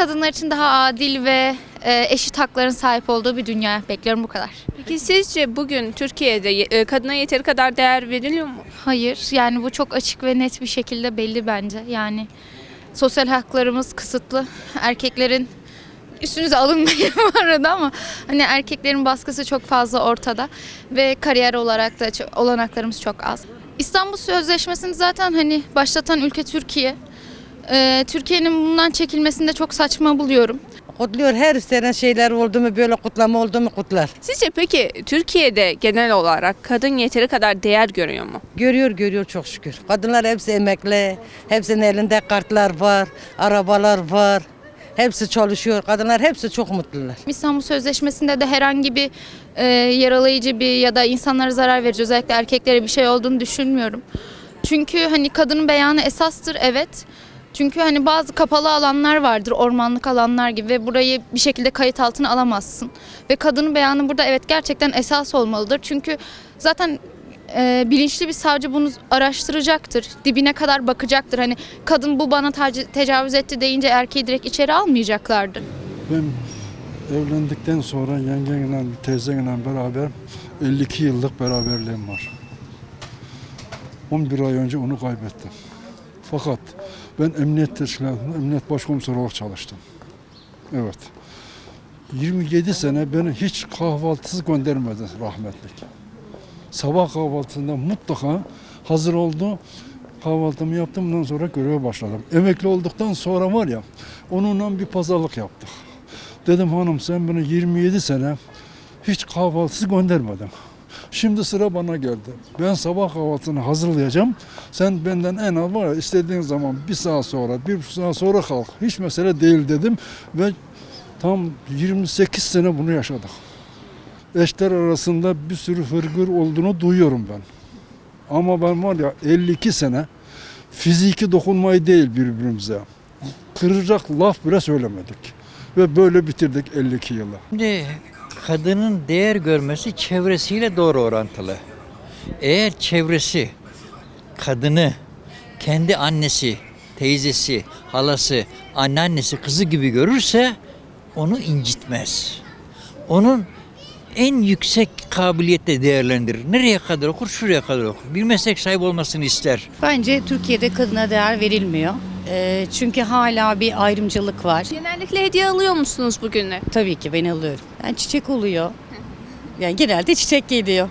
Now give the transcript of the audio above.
Kadınlar için daha adil ve e, eşit hakların sahip olduğu bir dünya bekliyorum bu kadar. Peki sizce bugün Türkiye'de ye- e, kadına yeteri kadar değer veriliyor mu? Hayır yani bu çok açık ve net bir şekilde belli bence. Yani sosyal haklarımız kısıtlı. Erkeklerin üstünüze alınmayın bu arada ama hani erkeklerin baskısı çok fazla ortada ve kariyer olarak da olanaklarımız çok az. İstanbul Sözleşmesi'ni zaten hani başlatan ülke Türkiye. Ee, Türkiye'nin bundan çekilmesini de çok saçma buluyorum. Kutluyor her sene şeyler oldu mu böyle kutlama oldu mu kutlar. Sizce peki Türkiye'de genel olarak kadın yeteri kadar değer görüyor mu? Görüyor görüyor çok şükür. Kadınlar hepsi emekli. Hepsinin elinde kartlar var, arabalar var. Hepsi çalışıyor. Kadınlar hepsi çok mutlular. İstanbul Sözleşmesi'nde de herhangi bir e, yaralayıcı bir ya da insanlara zarar verici özellikle erkeklere bir şey olduğunu düşünmüyorum. Çünkü hani kadının beyanı esastır evet. Çünkü hani bazı kapalı alanlar vardır, ormanlık alanlar gibi ve burayı bir şekilde kayıt altına alamazsın. Ve kadının beyanı burada evet gerçekten esas olmalıdır. Çünkü zaten e, bilinçli bir savcı bunu araştıracaktır. Dibine kadar bakacaktır. Hani kadın bu bana tecavüz etti deyince erkeği direkt içeri almayacaklardır. Ben evlendikten sonra yengemle, teyzemle beraber 52 yıllık beraberliğim var. 11 ay önce onu kaybettim. Fakat ben emniyet teşkilatında emniyet başkomiser olarak çalıştım. Evet. 27 sene beni hiç kahvaltısız göndermedi rahmetlik. Sabah kahvaltısında mutlaka hazır oldu. Kahvaltımı yaptım, ondan sonra göreve başladım. Emekli olduktan sonra var ya, onunla bir pazarlık yaptık. Dedim hanım sen beni 27 sene hiç kahvaltısız göndermedin. Şimdi sıra bana geldi. Ben sabah kahvaltısını hazırlayacağım. Sen benden en az var ya istediğin zaman bir saat sonra, bir saat sonra kalk. Hiç mesele değil dedim ve tam 28 sene bunu yaşadık. Eşler arasında bir sürü hırgür olduğunu duyuyorum ben. Ama ben var ya 52 sene fiziki dokunmayı değil birbirimize. Kıracak laf bile söylemedik. Ve böyle bitirdik 52 yılı. Şimdi kadının değer görmesi çevresiyle doğru orantılı. Eğer çevresi kadını kendi annesi, teyzesi, halası, anneannesi, kızı gibi görürse onu incitmez. Onun en yüksek kabiliyette değerlendirir. Nereye kadar okur? Şuraya kadar okur. Bir meslek sahibi olmasını ister. Bence Türkiye'de kadına değer verilmiyor. Ee, çünkü hala bir ayrımcılık var. Genellikle hediye alıyor musunuz bugünler? Tabii ki ben alıyorum. Yani çiçek oluyor. Yani genelde çiçek geliyor.